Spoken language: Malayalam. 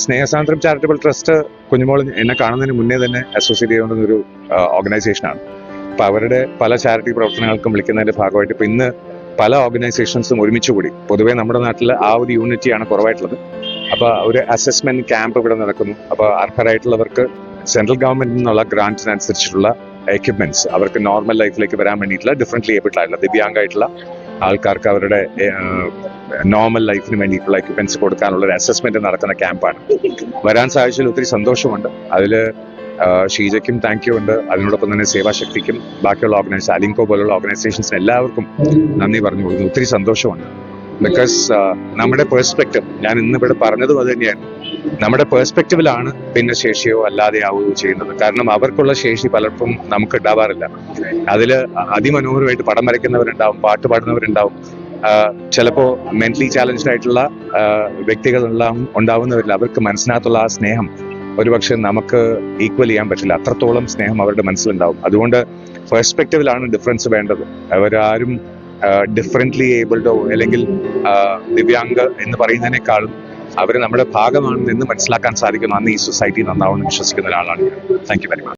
സ്നേഹസാന്ദ്രം ചാരിറ്റബിൾ ട്രസ്റ്റ് കുഞ്ഞുമോൾ എന്നെ കാണുന്നതിന് മുന്നേ തന്നെ അസോസിയേറ്റ് ചെയ്യുന്ന ഒരു ഓർഗനൈസേഷനാണ് അപ്പോൾ അവരുടെ പല ചാരിറ്റി പ്രവർത്തനങ്ങൾക്കും വിളിക്കുന്നതിന്റെ ഭാഗമായിട്ട് ഇപ്പോൾ ഇന്ന് പല ഓർഗനൈസേഷൻസും ഒരുമിച്ച് കൂടി. പൊതുവേ നമ്മുടെ നാട്ടിൽ ആ ഒരു യൂണിറ്റിയാണ് കുറവായിട്ടുള്ളത്. അപ്പോൾ ഒരു അസസ്മെന്റ് ക്യാമ്പ് ഇവിടെ നടക്കുന്നു. അപ്പോൾ അർഹരായിട്ടുള്ളവർക്ക് സെൻട്രൽ ഗവൺമെന്റിൽ നിന്നുള്ള ഗ്രാന്റിനനുസരിച്ചിട്ടുള്ള എക്യുപ്മെന്റ്സ് അവർക്ക് നോർമൽ ലൈഫിലേക്ക് വരാൻ വേണ്ടിയിട്ടുള്ള ഡിഫറെന്റ് ഏബിൾഡ് ആയിട്ടുള്ള ദിവ്യാംഗമായിട്ടുള്ള ആൾക്കാർക്ക് അവരുടെ നോർമൽ ലൈഫിന് വേണ്ടിയിട്ടുള്ള എക്യുപ്മെന്റ്സ് കൊടുക്കാനുള്ള ഒരു അസസ്മെന്റ് നടത്തുന്ന ക്യാമ്പാണ് വരാൻ സാധിച്ചതിൽ ഒത്തിരി സന്തോഷമുണ്ട്. അതിൽ ഷീജയ്ക്കും താങ്ക് യു ഉണ്ട്. അതിനോടൊപ്പം തന്നെ സേവാശക്തിക്കും ബാക്കിയുള്ള ഓർഗനൈസ് അലിങ്കോ പോലുള്ള ഓർഗനൈസേഷൻസ് എല്ലാവർക്കും നന്ദി പറഞ്ഞു കൊടുക്കുന്നു. ഒത്തിരി സന്തോഷമുണ്ട്. ബിക്കോസ് നമ്മുടെ പേഴ്സ്പെക്റ്റീവ് ഞാൻ ഇന്ന് ഇവിടെ പറഞ്ഞതും അത് തന്നെയാണ്. നമ്മുടെ പേഴ്സ്പെക്റ്റീവിലാണ് പിന്നെ ശേഷിയോ അല്ലാതെയാവുകയോ ചെയ്യുന്നത്. കാരണം അവർക്കുള്ള ശേഷി പലർക്കും നമുക്ക് ഉണ്ടാവാറില്ല. അതിൽ അതിമനോഹരമായിട്ട് പടം വരയ്ക്കുന്നവരുണ്ടാവും പാട്ട് പാടുന്നവരുണ്ടാവും. ചിലപ്പോൾ മെന്റലി ചാലഞ്ച്ഡ് ആയിട്ടുള്ള വ്യക്തികളെല്ലാം ഉണ്ടാവുന്നവരിൽ അവർക്ക് മനസ്സിനകത്തുള്ള ആ സ്നേഹം ഒരുപക്ഷെ നമുക്ക് ഈക്വൽ ചെയ്യാൻ പറ്റില്ല. അത്രത്തോളം സ്നേഹം അവരുടെ മനസ്സിലുണ്ടാവും. അതുകൊണ്ട് പെർസ്പെക്റ്റീവിലാണ് ഡിഫറൻസ് വേണ്ടത്. അവരാരും ഡിഫറെന്റ്ലി ഏബിൾഡോ അല്ലെങ്കിൽ ദിവ്യാംഗ എന്ന് പറയുന്നതിനേക്കാളും അവർ നമ്മുടെ ഭാഗമാണെന്ന് മനസ്സിലാക്കാൻ സാധിക്കുന്നു. അന്ന് ഈ സൊസൈറ്റി നന്നാവുമെന്ന് വിശ്വസിക്കുന്ന ഒരാളാണ് താങ്ക് യു വെരി മച്ച്